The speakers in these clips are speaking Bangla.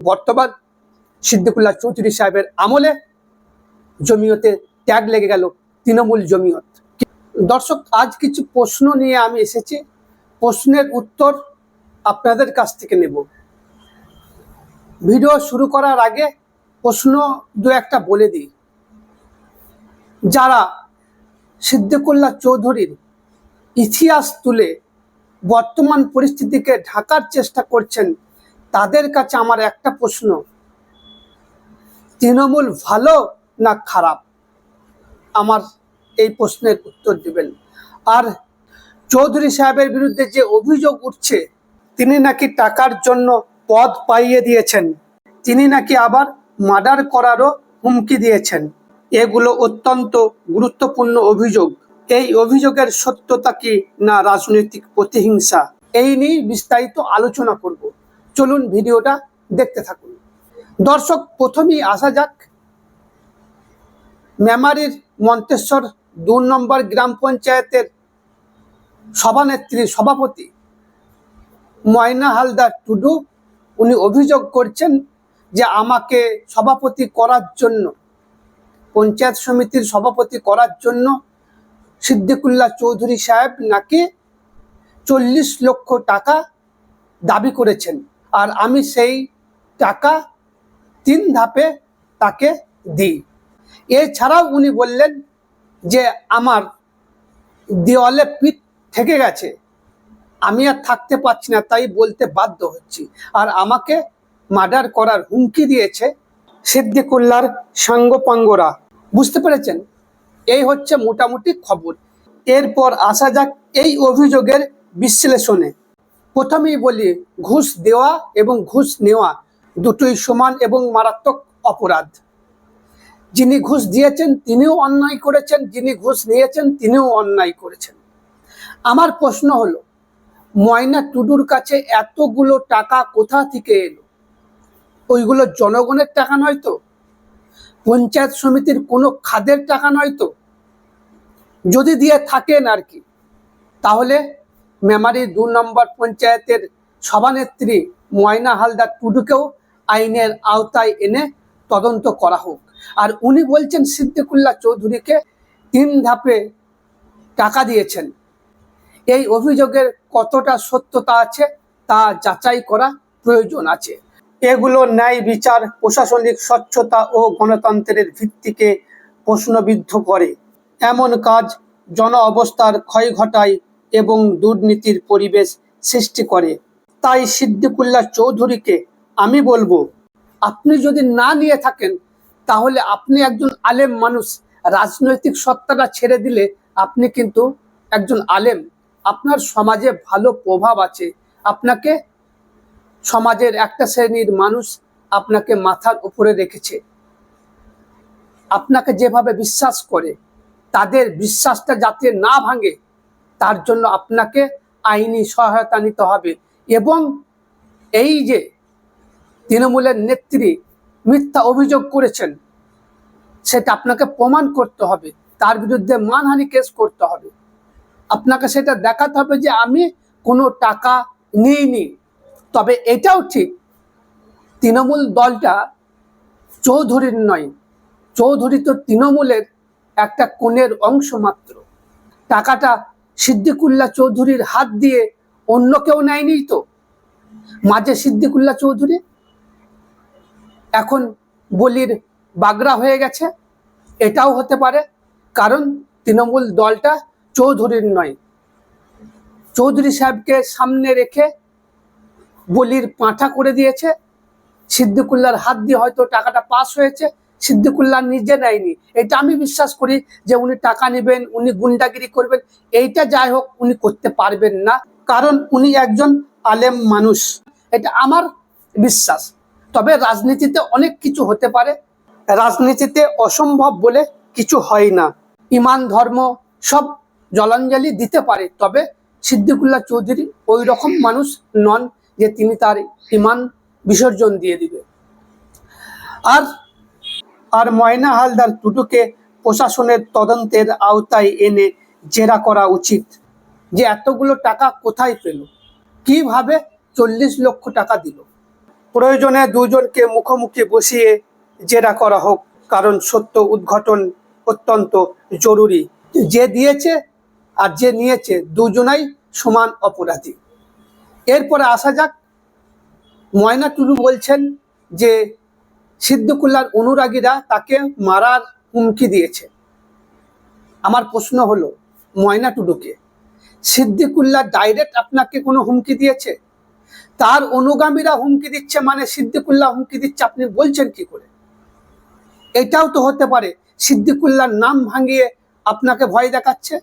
বর্তমান সিদ্দিকুল্লাহ চৌধুরী সাহেবের আমলে জমিয়তে ট্যাগ লেগে গেল তৃণমূল জমিয়ত। দর্শক, আজ কিছু প্রশ্ন নিয়ে আমি এসেছি। প্রশ্নের উত্তর আপনাদের কাছ থেকে নেব। ভিডিও শুরু করার আগে প্রশ্ন দু একটা বলে দিই। যারা সিদ্দিকুল্লাহ চৌধুরীর ইতিহাস তুলে বর্তমান পরিস্থিতিকে ঢাকার চেষ্টা করছেন তাদের কাছে আমার একটা প্রশ্ন। তৃণমূল ভালো না খারাপ? আমার এই প্রশ্নের উত্তর দিবেন। আর চৌধুরী সাহেবের বিরুদ্ধে যে অভিযোগ উঠছে, তিনি নাকি টাকার জন্য পদ পাইয়ে দিয়েছেন। তিনি নাকি আবার মার্ডার করারও হুমকি দিয়েছেন। এগুলো অত্যন্ত গুরুত্বপূর্ণ অভিযোগ। এই অভিযোগের সত্যতা কি না রাজনৈতিক প্রতিহিংসা? এই নিয়ে বিস্তারিত আলোচনা করব। চলুন ভিডিওটা দেখতে থাকুন। দর্শক, প্রথমেই আসা যাক। মেমারির মন্তেশ্বর দু নম্বর গ্রাম পঞ্চায়েতের সভানেত্রী, সভাপতি ময়না হালদার টুডু, উনি অভিযোগ করছেন যে আমাকে সভাপতি করার জন্য, পঞ্চায়েত সমিতির সভাপতি করার জন্য সিদ্দিকুল্লাহ চৌধুরী সাহেব নাকি চল্লিশ লক্ষ টাকা দাবি করেছেন। আর আমি সেই টাকা তিন ধাপে তাকে দিই। এছাড়াও উনি বললেন যে, আমার দেওয়ালে পিঠ থেকে গেছে। আমি আর থাকতে পারছি না, তাই বলতে বাধ্য হচ্ছি। আর আমাকে মার্ডার করার হুমকি দিয়েছে সিদ্দিকুল্লার সাঙ্গপাঙ্গরা। বুঝতে পেরেছেন? এই হচ্ছে মোটামুটি খবর। এরপর আসা যাক এই অভিযোগের বিশ্লেষণে। প্রথমেই বলি ঘুষ দেওয়া এবং ঘুষ নেওয়া দুটোই সমান এবং মারাত্মক অপরাধ। যিনি ঘুষ দিয়েছেন তিনিও অন্যায় করেছেন, যিনি ঘুষ নিয়েছেন তিনিও অন্যায় করেছেন। আমার প্রশ্ন হলো, ময়না টুডুর কাছে এতগুলো টাকা কোথা থেকে এলো? ওইগুলো জনগণের টাকা নয় তো? পঞ্চায়েত সমিতির কোনো খাদের টাকা নয় তো? যদি দিয়ে থাকেন আর কি, তাহলে মেমারি দু নম্বর পঞ্চায়েতের সভানেত্রী ময়না হালদার টুডুকেও আইনের আওতায় এনে তদন্ত করা হোক। আর উনি বলছেন সিদ্দিকুল্লাহ চৌধুরীকে তিন ধাপে টাকা দিয়েছেন। এই অভিযোগের কতটা সত্যতা আছে তা যাচাই করা প্রয়োজন আছে। এগুলো ন্যায় বিচার, প্রশাসনিক স্বচ্ছতা ও গণতন্ত্রের ভিত্তিকে প্রশ্নবিদ্ধ করে। এমন কাজ জন অবস্থার ক্ষয় ঘটায় এবং দুর্নীতির পরিবেশ সৃষ্টি করে। তাই সিদ্দিকুল্লাহ চৌধুরীকে আমি বলব, আপনি যদি না নিয়ে থাকেন, তাহলে আপনি একজন আলেম মানুষ। রাজনৈতিক সত্তাটা ছেড়ে দিলে আপনি কিন্তু একজন আলেম। আপনার সমাজে ভালো প্রভাব আছে। আপনাকে সমাজের একটা শ্রেণির মানুষ আপনাকে মাথার উপরে রেখেছে। আপনাকে যেভাবে বিশ্বাস করে, তাদের বিশ্বাসটা যাতে না ভাঙে তার জন্য আপনাকে আইনি সহায়তা নিতে হবে। এবং এই যে তৃণমূলের নেত্রী মিথ্যা অভিযোগ করেছেন, সেটা আপনাকে প্রমাণ করতে হবে। তার বিরুদ্ধে মানহানি কেস করতে হবে। আপনাকে সেটা দেখাতে হবে যে আমি কোনো টাকা নিইনি। তবে এটাও ঠিক, তৃণমূল দলটা চৌধুরীর নয়, চৌধুরী তো তৃণমূলের একটা কোণের অংশ মাত্র। টাকাটা সিদ্দিকুল্লাহ চৌধুরীর হাত দিয়ে অন্য কেউ নেয়নি তো? মাঝে সিদ্দিকুল্লাহ চৌধুরী? এখন বলির বাগড়া হয়ে গেছে। এটাও হতে পারে, কারণ তৃণমূল দলটা চৌধুরীর নয়। চৌধুরী সাহেবকে সামনে রেখে বলির পাঁঠা করে দিয়েছে। সিদ্দিকুল্লার হাত দিয়ে হয়তো টাকাটা পাস হয়েছে। সিদ্দিকুল্লাহ নিজে নেয়নি। এটা আমি বিশ্বাস করি যে উনি টাকা নেবেন, উনি গুন্ডাগিরি করবেন। এইটা যাই হোক, উনি করতে পারবেন না। কারণ উনি একজন আলেম মানুষ। এটা আমার বিশ্বাস। তবে রাজনীতিতে অনেক কিছু হতে পারে। রাজনীতিতে অসম্ভব বলে কিছু হয় না। ইমান, ধর্ম সব জলাঞ্জলি দিতে পারে। তবে সিদ্দিকুল্লাহ চৌধুরী ওই রকম মানুষ নন যে তিনি তার ইমান বিসর্জন দিয়ে দিবে। আর আর ময়না হালদার টুটুকে প্রশাসনের তদন্তের আওতায় এনে জেরা করা উচিত যে এতগুলো টাকা কোথায় পেল? কীভাবে চল্লিশ লক্ষ টাকা দিল? প্রয়োজনে দুজনকে মুখোমুখি বসিয়ে জেরা করা হোক, কারণ সত্য উদ্ঘাটন অত্যন্ত জরুরি। যে দিয়েছে আর যে নিয়েছে দুজনাই সমান অপরাধী। এরপরে আসা যাক, ময়না টুলু বলছেন যে সিদ্দিকুল্লার অনুরাগীরা তাকে মারার হুমকি দিয়েছে। আমার প্রশ্ন হলো, ময়না টুডুকে, সিদ্দিকুল্লাহ ডাইরেক্ট আপনাকে কোনো হুমকি দিয়েছে? তার অনুগামীরা হুমকি দিচ্ছে মানে সিদ্দিকুল্লাহ হুমকি দিচ্ছে, আপনি বলছেন কি করে? এটাও তো হতে পারে, সিদ্দিকুল্লাহর নাম ভাঙিয়ে আপনাকে ভয় দেখাচ্ছে?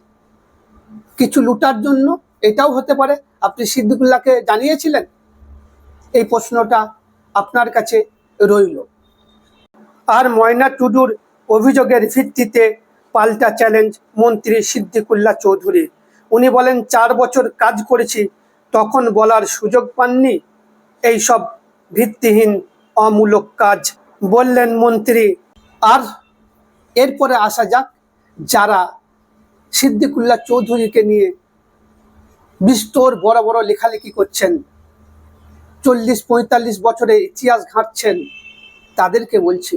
কিছু লুটার জন্য এটাও হতে পারে, আপনি সিদ্দিকুল্লাহকে জানিয়েছিলেন? এই প্রশ্নটা আপনার কাছে রইল। আর ময়না টুডুর অভিযোগের ভিত্তিতে পাল্টা চ্যালেঞ্জ মন্ত্রী সিদ্দিকুল্লা চৌধুরী উনি বলেন, চার বছর কাজ করেছি, তখন বলার সুযোগ পাননি। এই সব ভিত্তিহীন, অমূলক কাজ। বললেন মন্ত্রী। আর এরপরে আসা যাক, যারা সিদ্দিকুল্লা চৌধুরীকে নিয়ে বিস্তর বড় বড় লেখালেখি করছেন, চল্লিশ পঁয়তাল্লিশ বছরে ইতিহাস ঘাঁটছেন, তাদেরকে বলছি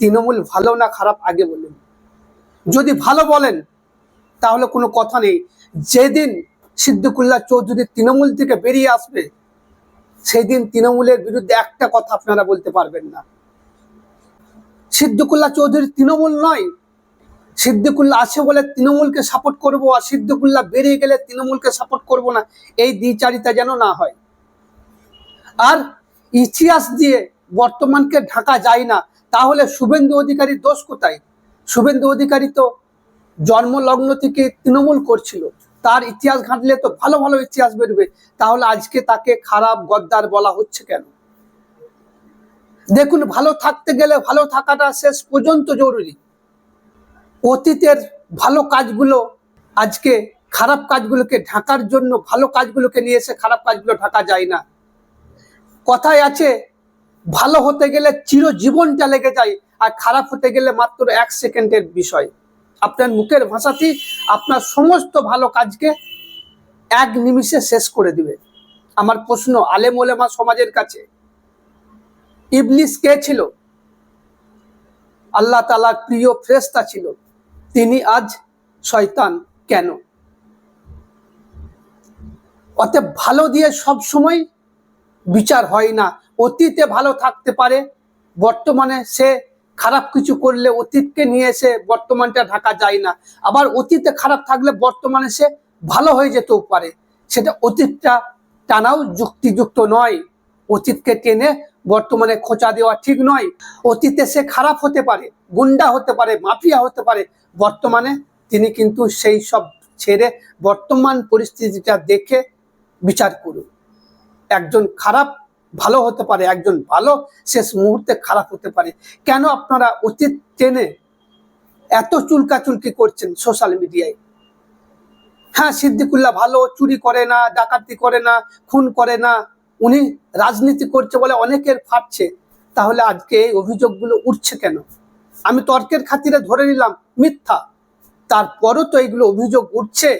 তৃণমূল ভালো না খারাপ আগে বলুন। যদি ভালো বলেন, তাহলে কোনো কথা নেই। যেদিন সিদ্দিকুল্লাহ চৌধুরী তৃণমূল থেকে বেরিয়ে আসবে সেই দিন তৃণমূলের বিরুদ্ধে একটা কথা আপনারা বলতে পারবেন না। সিদ্দিকুল্লাহ চৌধুরী তৃণমূল নয়। সিদ্দিকুল্লাহ আছে বলে তৃণমূলকে সাপোর্ট করব, আর সিদ্দিকুল্লাহ বেরিয়ে গেলে তৃণমূলকে সাপোর্ট করব না। এই দ্বিচারিতা যেন না হয়। আর ইতিহাস দিয়ে বর্তমানকে ঢাকা যায় না। তাহলে শুভেন্দু অধিকারী দোষ কোথায়? শুভেন্দু অধিকারী তো জন্মলগ্ন থেকে তৃণমূল করছিল। তার ইতিহাস ঘাঁটলে তো ভালো ভালো ইতিহাস বেরবে। তাহলে আজকে তাকে খারাপ গদ্দার বলা হচ্ছে কেন? দেখুন, ভালো থাকতে গেলে ভালো থাকাটা শেষ পর্যন্ত জরুরি। অতীতের ভালো কাজগুলো আজকে খারাপ কাজগুলোকে ঢাকার জন্য ভালো কাজগুলোকে নিয়ে এসে খারাপ কাজগুলো ঢাকা যায় না। কথায় আছে ভালো হতে গেলে চিরজীবনটা লেগে যায় আর খারাপ হতে গেলে মাত্র এক সেকেন্ডের বিষয়। আপনার মুখের ভাষাতেই আপনার সমস্ত ভালো কাজকে এক নিমিষে শেষ করে দিবে। আমার প্রশ্ন, আলেম ওলেমা সমাজের কাছে ইবলিস কে ছিল? আল্লাহ তালার প্রিয় ফ্রেস্তা ছিল। তিনি আজ শয়তান কেন? অতএব ভালো দিয়ে সব সময় বিচার হয় না। অতীতে ভালো থাকতে পারে, বর্তমানে সে খারাপ কিছু করলে অতীতকে নিয়ে এসে বর্তমানটা ঢাকা যায় না। আবার অতীতে খারাপ থাকলে বর্তমানে সে ভালো হয়ে যেতেও পারে। সেটা অতীতটা টানাও যুক্তিযুক্ত নয়। অতীতকে টেনে বর্তমানে খোঁচা দেওয়া ঠিক নয়। অতীতে সে খারাপ হতে পারে, গুন্ডা হতে পারে, মাফিয়া হতে পারে। বর্তমানে তিনি কিন্তু সেই সব ছেড়ে বর্তমান পরিস্থিতিটা দেখে বিচার করুন। একজন খারাপ ভালো হতে পারে, একজন ভালো শেষ মুহূর্তে খারাপ হতে পারে। কেন আপনারা উচিত টেনে এত চুলকাচুলকি করছেন সোশ্যাল মিডিয়ায় হ্যাঁ সিদ্দিকুল্লাহ ভালো, চুরি করে না, ডাকাতি করে না, খুন করে না, উনি রাজনীতি করছে বলে অনেকের ফাটছে। তাহলে আজকে এই অভিযোগগুলো উঠছে কেন? আমি তর্কের খাতিরে ধরে নিলাম, মিথ্যা। তারপরও তো এইগুলো অভিযোগ উঠছে।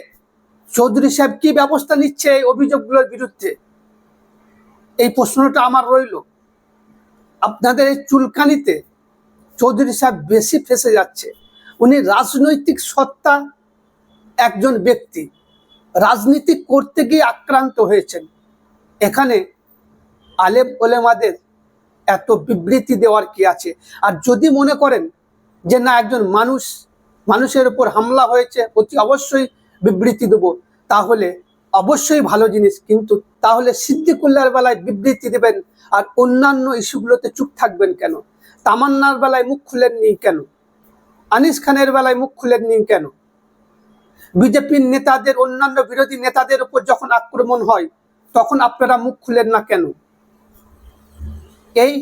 চৌধুরী সাহেব কি ব্যবস্থা নিচ্ছে এই অভিযোগগুলোর বিরুদ্ধে? এই প্রশ্নটা আমার রইল। আপনাদের এই চুলকানিতে চৌধুরী সাহেব বেশি ফেসে যাচ্ছে। উনি রাজনৈতিক সত্তা একজন ব্যক্তি। রাজনীতি করতে গিয়ে আক্রান্ত হয়েছেন। এখানে আলেম ওলেমাদের এত বিবৃতি দেওয়ার কি আছে? আর যদি মনে করেন যে না, একজন মানুষ, মানুষের উপর হামলা হয়েছে, অতি অবশ্যই বিবৃতি দেব। তাহলে অবশ্যই ভালো জিনিস, কিন্তু তাহলে সিদ্দিকুল্লার বেলায় বিবৃতি দেবেন আর অন্যান্য ইস্যুগুলোতে চুপ থাকবেন কেন? তামান্নার বেলায় মুখ খুলেননি কেন? আনিস খানের বেলায় মুখ খুলেননি কেন? বিজেপির নেতাদের, অন্যান্য বিরোধী নেতাদের উপর যখন আক্রমণ হয়, তখন আপনারা মুখ খুলেন না কেন? এই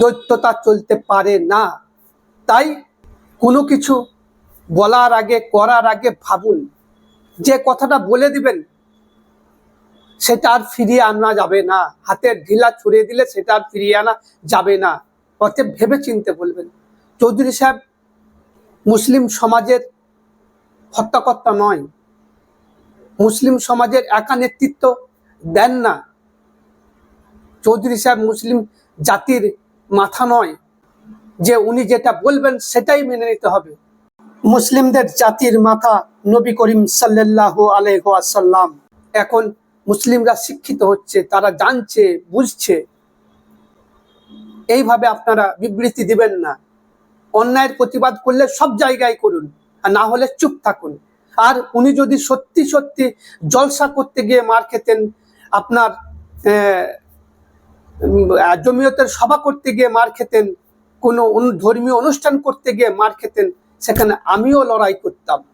দৈত্যতা চলতে পারে না। তাই কোনো কিছু বলার আগে, করার আগে ভাবুন। যে কথাটা বলে দিবেন, সেটা আর ফিরিয়ে আনা যাবে না। হাতের ঢিলা ছড়িয়ে দিলে সেটা আর ফিরিয়ে আনা যাবে না। অতএব ভেবে চিনতে বলবেন, চৌধুরী সাহেব মুসলিম সমাজের হত্যাকর্তা নয়। মুসলিম সমাজের একা নেতৃত্ব দেন না। চৌধুরী সাহেব মুসলিম জাতির মাথা নয়। যে উনি যেটা বলবেন সেটাই মেনে নিতে হবে। মুসলিমদের জাতির মাথা নবী করিম সাল্লাহ আলহাসাল্লাম এখন মুসলিমরা শিক্ষিত হচ্ছে, তারা জানছে, বুঝছে। এইভাবে আপনারা বিবৃতি দিবেন না। অন্যায়ের প্রতিবাদ করলে সব জায়গায় করুন, আর না হলে চুপ থাকুন। আর উনি যদি সত্যি সত্যি জলসা করতে গিয়ে মার খেতেন, আপনার জমিয়তের সভা করতে গিয়ে মার খেতেন, কোনো ধর্মীয় অনুষ্ঠান করতে গিয়ে মার খেতেন সেখানে আমিও লড়াই করতাম।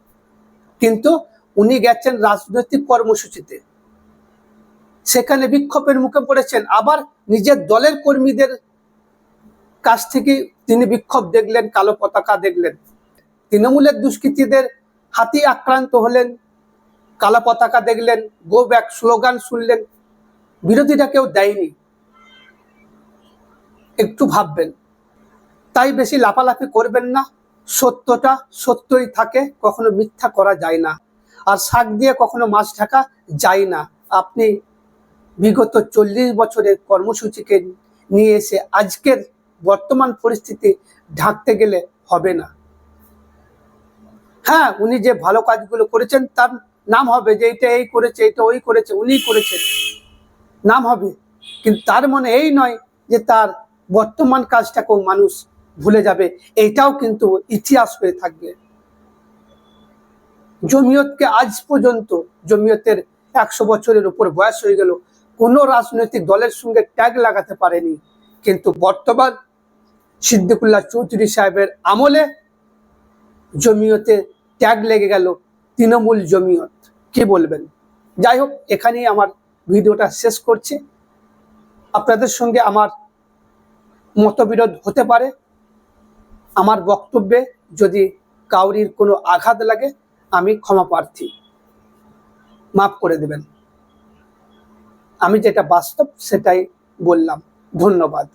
কিন্তু উনি গেছেন রাজনৈতিক কর্মসূচিতে। সেখানে বিক্ষোভের মুখে পড়েছেন। আবার নিজের দলের কর্মীদের কাছ থেকে তিনি বিক্ষোভ দেখলেন, কালো পতাকা দেখলেন। তৃণমূলের দুষ্কৃতীদের হাতি আক্রান্ত হলেন, কালো পতাকা দেখলেন গো ব্যাক স্লোগান শুনলেন। বিরোধীরা কেউ দেয়নি। একটু ভাববেন। তাই বেশি লাফালাফি করবেন না। সত্যটা সত্যই থাকে, কখনো মিথ্যা করা যায় না। আর শাক দিয়ে কখনো মাছ ঢাকা যায় না। আপনি বিগত চল্লিশ বছরের কর্মসূচিকে নিয়ে এসে আজকের বর্তমান পরিস্থিতি ঢাকতে গেলে হবে না। হ্যাঁ উনি যে ভালো কাজগুলো করেছেন, তার নাম হবে যে এটা এই করেছে এটা ওই করেছে উনি করেছেন। নাম হবে। কিন্তু তার মনে এই নয় যে তার বর্তমান কাজটাকেও মানুষ ভুলে যাবে। এটাও কিন্তু ইতিহাস হয়ে থাকবে। জমিয়তকে আজ পর্যন্ত জমিয়তের একশো বছরের উপর বয়স হয়ে গেল। কোনো রাজনৈতিক দলের সঙ্গে ট্যাগ লাগাতে পারেনি। কিন্তু বর্তমান সিদ্দিকুল্লাহ চৌধুরী সাহেবের আমলে জমিয়তে ট্যাগ লেগে গেল তৃণমূল জমিয়ত। কি বলবেন? যাই হোক, এখানেই আমার ভিডিওটা শেষ করছি। আপনাদের সঙ্গে আমার মতবিরোধ হতে পারে। আমার বক্তব্যে যদি কাউরির কোনো আঘাত লাগে, আমি ক্ষমা প্রার্থী। মাফ করে দেবেন। আমি যেটা বাস্তব সেটাই বললাম। ধন্যবাদ।